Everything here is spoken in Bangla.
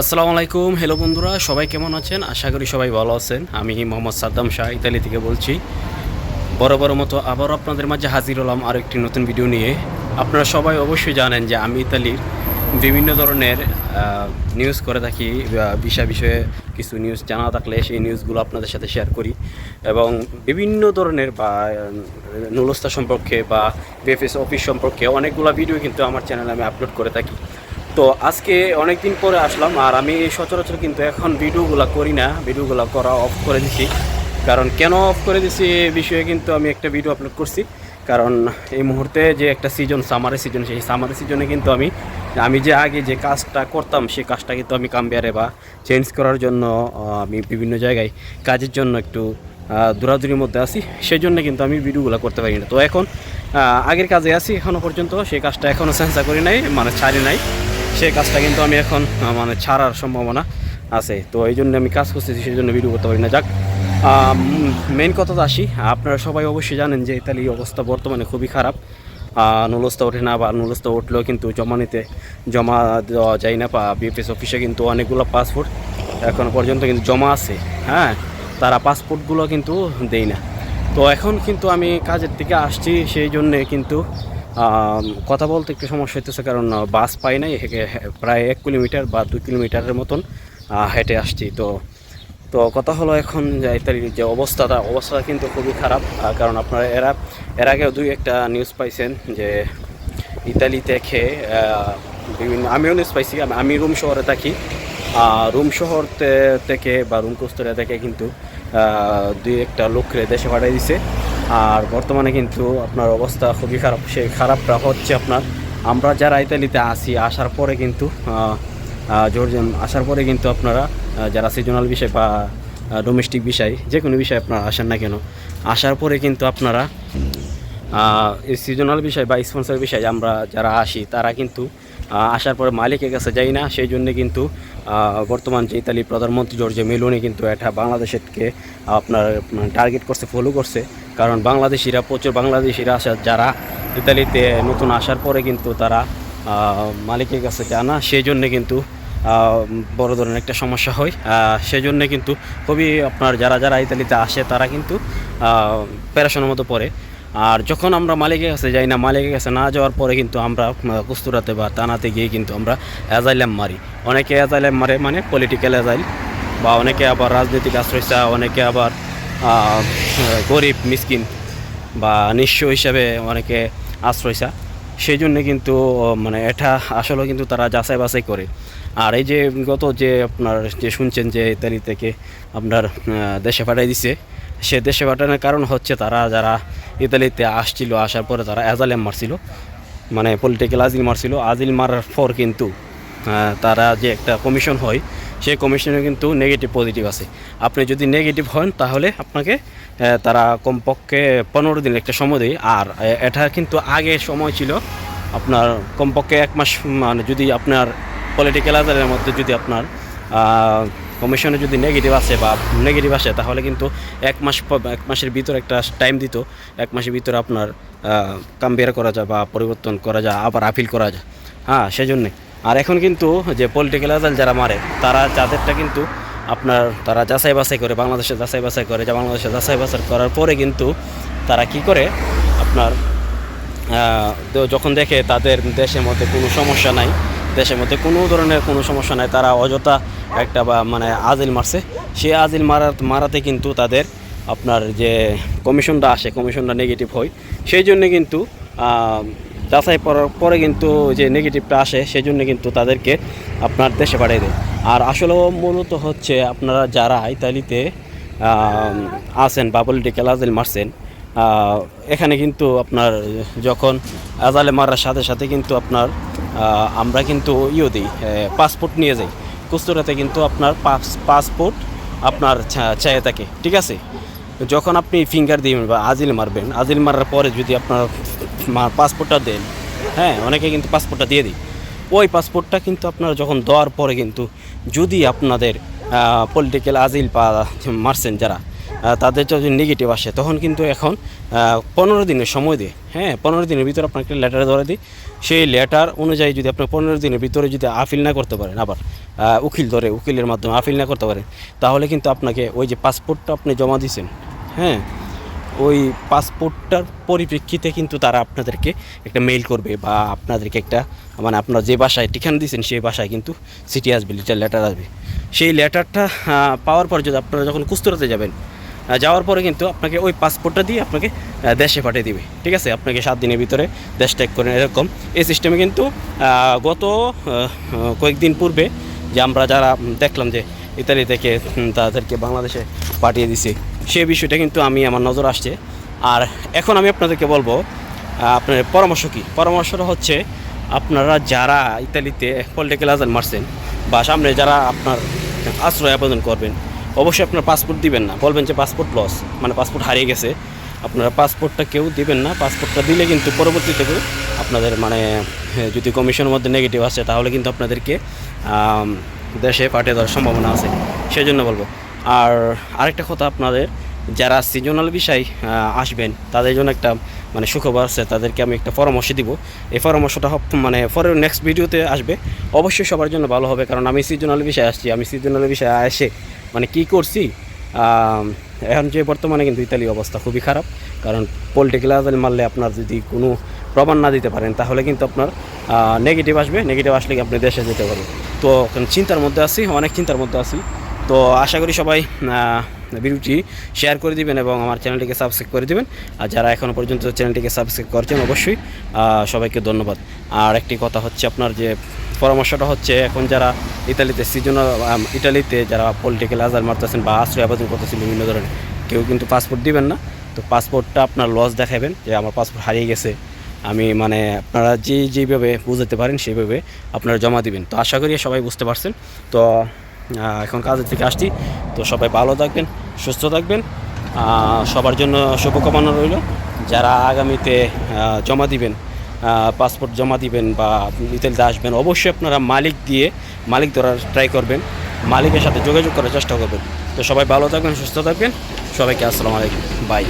আসসালামু আলাইকুম। হ্যালো বন্ধুরা, সবাই কেমন আছেন? আশা করি সবাই ভালো আছেন। আমি মোহাম্মদ সাদ্দাম শাহ, ইতালি থেকে বলছি। বড় বড় মতো আবারও আপনাদের মাঝে হাজির হলাম আর একটি নতুন ভিডিও নিয়ে। আপনারা সবাই অবশ্যই জানেন যে আমি ইতালির বিভিন্ন ধরনের নিউজ করে থাকি বিষয় বিষয়ে কিছু নিউজ জানা থাকলে সেই নিউজগুলো আপনাদের সাথে শেয়ার করি এবং বিভিন্ন ধরনের বা নুলস্তা সম্পর্কে বা বিএফএস অফিস সম্পর্কে অনেকগুলো ভিডিও কিন্তু আমার চ্যানেলে আমি আপলোড করে থাকি। তো আজকে অনেক দিন পরে আসলাম, আর আমি সচরাচর কিন্তু এখন ভিডিওগুলো করি না, ভিডিওগুলো করা অফ করে দিছি। কারণ কেন অফ করে দিছি এ বিষয়ে কিন্তু আমি একটা ভিডিও আপলোড করছি। কারণ এই মুহূর্তে যে একটা সিজন সামারের সিজন সেই সামারের সিজনে কিন্তু আমি আমি যে আগে যে কাজটা করতাম সেই কাজটা কিন্তু আমি কাম্বিয়ারে বা চেঞ্জ করার জন্য আমি বিভিন্ন জায়গায় কাজের জন্য একটু দৌড়াদৌড়ির মধ্যে আছি। সেই জন্য কিন্তু আমি ভিডিওগুলো করতে পারি না। তো এখন আগের কাজে আছি এখনও পর্যন্ত। সেই কাজটা এখনও চেঞ্জা করি নাই মানে ছাড়ি নাই। সেই কাজটা কিন্তু আমি এখন মানে ছাড়ার সম্ভাবনা আছে। তো এই জন্য আমি কাজ করতেছি, সেই জন্য ভিডিও করতে পারি না। যাক মেইন কথাতে আসি, আপনারা সবাই অবশ্যই জানেন যে ইতালির অবস্থা বর্তমানে খুবই খারাপ। নুলস্তা ওঠে না বা নুলস্তা উঠলেও কিন্তু জমা নিতে জমা দেওয়া যায় না, বা বিএফএস অফিসে কিন্তু অনেকগুলো পাসপোর্ট এখন পর্যন্ত কিন্তু জমা আছে। হ্যাঁ তারা পাসপোর্টগুলো কিন্তু দেয় না। তো এখন কিন্তু আমি কাজের থেকে আসছি, সেই জন্যে কিন্তু কথা বলতে একটু সমস্যা হইতেছে কারণ বাস পাই নাই প্রায় এক কিলোমিটার বা দুই কিলোমিটারের মতন হেঁটে আসছি। তো তো কথা হলো এখন ইতালির যে অবস্থাটা অবস্থাটা কিন্তু খুবই খারাপ। কারণ আপনারা এরা, এর আগেও দুই একটা নিউজ পাইছেন যে ইতালি থেকে বিভিন্ন, আমিও নিউজ পাইছি, আমি- রুম শহরে থাকি। রুম শহর থেকে বা রুম কোস্তরিয়া থেকে কিন্তু দুই একটা লোকরে দেশে পাঠিয়ে দিছে। আর বর্তমানে কিন্তু আপনার অবস্থা খুবই খারাপ। সেই খারাপটা হচ্ছে আপনার আমরা যারা ইতালিতে আসি আসার পরে কিন্তু আহ, আসার পরে কিন্তু আপনারা যারা সিজনাল বিষয় বা ডোমেস্টিক বিষয় যে কোনো বিষয় আপনারা আসেন না কেন আসার পরে কিন্তু আপনারা সিজনাল বিষয় বা স্পন্সর বিষয় আমরা যারা আসি তারা কিন্তু আসার পরে মালিকের কাছে যাই না, সেই জন্য কিন্তু বর্তমান যে ইতালি প্রধানমন্ত্রী জর্জে মেলোনি কিন্তু এটা বাংলাদেশেরকে আপনার টার্গেট করছে ফলো করছে। কারণ বাংলাদেশিরা, প্রচুর বাংলাদেশিরা আসা, যারা ইতালিতে নতুন আসার পরে কিন্তু তারা মালিকের কাছে যায় না, সেই জন্যে কিন্তু বড় ধরনের একটা সমস্যা হয়। সেই জন্য কিন্তু খুবই আপনার, যারা যারা ইতালিতে আসে, তারা কিন্তু প্যারাশনের মতো পড়ে আর যখন আমরা মালিকের কাছে যাই না, মালিকের কাছে না যাওয়ার পরে কিন্তু আমরা কুস্তুরাতে বা টানাতে গিয়ে কিন্তু আমরা অ্যাজাইলাম মারি। অনেকে অ্যাজাইলাম মারে মানে পলিটিক্যাল অ্যাজাইল বা অনেকে আবার রাজনৈতিক আশ্রয় অনেকে আবার গরিব, মিসকিন বা নিঃস্ব হিসাবে অনেকে আশ্রয় চায় সেই জন্য কিন্তু মানে এটা আসলে কিন্তু তারা যাচাই বাছাই করে। আর এই যে গত যে আপনার যে শুনছেন যে ইতালি থেকে আপনার দেশে পাঠিয়ে দিছে, সে দেশে পাঠানোর কারণ হচ্ছে তারা যারা ইতালিতে আসছিল, আসার পরে তারা অ্যাজালেম মারছিল। মানে পলিটিক্যাল আজিল মারছিল। আজিল মারার পর কিন্তু তারা যে একটা কমিশন হয়, সেই কমিশনে কিন্তু নেগেটিভ পজিটিভ আছে। আপনি যদি নেগেটিভ হন, তাহলে আপনাকে তারা কমপক্ষে পনেরো দিন একটা সময় দেয়। আর এটা কিন্তু আগে সময় ছিল আপনার কমপক্ষে এক মাস মানে যদি আপনার পলিটিক্যাল আজারের মধ্যে যদি আপনার কমিশনে যদি নেগেটিভ আসে বা নেগেটিভ আসে, তাহলে কিন্তু এক মাস এক মাসের ভিতর একটা টাইম দিত। এক মাসের ভিতরে আপনার কাম বের করা যায় বা পরিবর্তন করা যায়, আবার আপিল করা যায়। হ্যাঁ সেজন্যে। আর এখন কিন্তু যে পলিটিক্যাল আজাল যারা মারে, তারা যাদেরটা কিন্তু আপনার, তারা যাচাই বাছাই করে, বাংলাদেশে যাচাই বাছাই করে, যে বাংলাদেশে যাচাই বাছাই করার পরে কিন্তু তারা কি করে? আপনার যখন দেখে তাদের দেশের মধ্যে কোনো সমস্যা নাই দেশের মধ্যে কোনো ধরনের কোনো সমস্যা নাই। তারা অযথা একটা বা মানে আজিল মারছে। সে আজিল মারা মারাতে কিন্তু তাদের আপনার যে কমিশনটা আসে, কমিশনটা নেগেটিভ হয়। সেই জন্য কিন্তু যাচাই করার পরে কিন্তু যে নেগেটিভটা আসে, সেই জন্য কিন্তু তাদেরকে আপনার দেশে পাঠিয়ে দেয়। আর আসলে মূলত হচ্ছে আপনারা যারা ইতালিতে আছেন বা পলিটিক্যাল আজিল মারছেন এখানে কিন্তু আপনার যখন আজালে মারার সাথে সাথে কিন্তু আপনার আমরা কিন্তু ইয়ে দিই পাসপোর্ট নিয়ে যাই। কুস্তুরাতে কিন্তু আপনার পাসপোর্ট আপনার চা- চাই থাকে, ঠিক আছে? যখন আপনি ফিঙ্গার দিবেন বা আজিল মারবেন আজিল মারার পরে যদি আপনার পাসপোর্টটা দেন হ্যাঁ অনেকে কিন্তু পাসপোর্টটা দিয়ে দিই ওই পাসপোর্টটা কিন্তু আপনার যখন দেওয়ার পরে কিন্তু যদি আপনাদের পলিটিক্যাল আজিল বা মারছেন যারা তাদের যদি নেগেটিভ আসে, তখন কিন্তু এখন পনেরো দিনের সময় দিয়ে হ্যাঁ পনেরো দিনের ভিতরে আপনাকে লেটার ধরে দিই। সেই লেটার অনুযায়ী যদি আপনার পনেরো দিনের ভিতরে যদি আপিল না করতে পারেন, আবার উকিল ধরে, উকিলের মাধ্যমে আপিল না করতে পারেন, তাহলে কিন্তু আপনাকে ওই যে পাসপোর্টটা আপনি জমা দিয়েছেন হ্যাঁ ওই পাসপোর্টটার পরিপ্রেক্ষিতে কিন্তু তারা আপনাদেরকে একটা মেইল করবে বা আপনাদেরকে একটা মানে আপনার যে বাসায় ঠিকানা দিয়েছেন, সেই বাসায় কিন্তু সিটি আসবে লিটার লেটার আসবে। সেই লেটারটা পাওয়ার পর যদি আপনারা যখন কুস্তুরাতে যাবেন যাওয়ার পরে কিন্তু আপনাকে ওই পাসপোর্টটা দিয়ে আপনাকে দেশে পাঠিয়ে দিবে। ঠিক আছে? আপনাকে সাত দিনের ভিতরে দেশ ট্যাগ করে এরকম। এই সিস্টেমে কিন্তু গত কয়েকদিন পূর্বে যে আমরা যারা দেখলাম যে ইতালি থেকে তাদেরকে বাংলাদেশে পাঠিয়ে দিছে সেই বিষয়টা কিন্তু আমি, আমার নজর আসছে। আর এখন আমি আপনাদেরকে বলব আপনার পরামর্শ কী? পরামর্শটা হচ্ছে, আপনারা যারা ইতালিতে পলিটিক্যাল আজান মারছেন বা সামনে যারা আপনার আশ্রয় আবেদন করবেন অবশ্যই আপনার পাসপোর্ট দিবেন না। বলবেন যে পাসপোর্ট লস মানে পাসপোর্ট হারিয়ে গেছে। আপনারা পাসপোর্টটা কেউ দিবেন না। পাসপোর্টটা দিলে কিন্তু পরবর্তীতে আপনাদের মানে যদি কমিশনের মধ্যে নেগেটিভ আসে, তাহলে কিন্তু আপনাদেরকে দেশে পাঠিয়ে দেওয়ার সম্ভাবনা আছে। সেই জন্য বলব। আর আরেকটা কথা আপনাদের যারা সিজনাল বিষয় আসবেন, তাদের জন্য একটা মানে সুখবর আছে, তাদেরকে আমি একটা পরামর্শ দিব। এই পরামর্শটা মানে পরের নেক্সট ভিডিওতে আসবে। অবশ্যই সবার জন্য ভালো হবে, কারণ আমি সিজনাল বিষয়ে আসছি, আমি সিজনাল বিষয়ে এসে মানে কি করছি এখন যে বর্তমানে কিন্তু ইতালি অবস্থা খুবই খারাপ, কারণ পলিটিক্যাল মারলে আপনার যদি কোনো প্রমাণ না দিতে পারেন, তাহলে কিন্তু আপনার নেগেটিভ আসবে নেগেটিভ আসলে আপনি দেশে যেতে পারবেন। তো চিন্তার মধ্যে আছি, অনেক চিন্তার মধ্যে আছি। তো আশা করি সবাই ভিডিওটি শেয়ার করে দিবেন এবং আমার চ্যানেলটিকে সাবস্ক্রাইব করে দিবেন। আর যারা এখনও পর্যন্ত চ্যানেলটিকে সাবস্ক্রাইব করছেন, অবশ্যই সবাইকে ধন্যবাদ। আর একটি কথা হচ্ছে আপনার যে পরামর্শটা হচ্ছে, এখন যারা ইতালিতে সিজনাল ইতালিতে যারা পলিটিক্যাল আজার মারতেছেন বা আশ্রয় আবেদন করতেছেন বিভিন্ন ধরনের, কেউ কিন্তু পাসপোর্ট দিবেন না। তো পাসপোর্টটা আপনার লস দেখাবেন যে আমার পাসপোর্ট হারিয়ে গেছে। আমি মানে আপনারা যে যেভাবে বুঝতে পারেন সেইভাবে আপনারা জমা দিবেন। তো আশা করি সবাই বুঝতে পারছেন। তো এখন কাজের থেকে আসছি। তো সবাই ভালো থাকবেন, সুস্থ থাকবেন। সবার জন্য শুভকামনা রইল। যারা আগামীতে জমা দিবেন পাসপোর্ট জমা দিবেন বা ইতালিতে আসবেন, অবশ্যই আপনারা মালিক দিয়ে মালিক ধরার ট্রাই করবেন। মালিকের সাথে যোগাযোগ করার চেষ্টা করবেন। তো সবাই ভালো থাকবেন, সুস্থ থাকবেন। সবাইকে আসসালামু আলাইকুম। বাই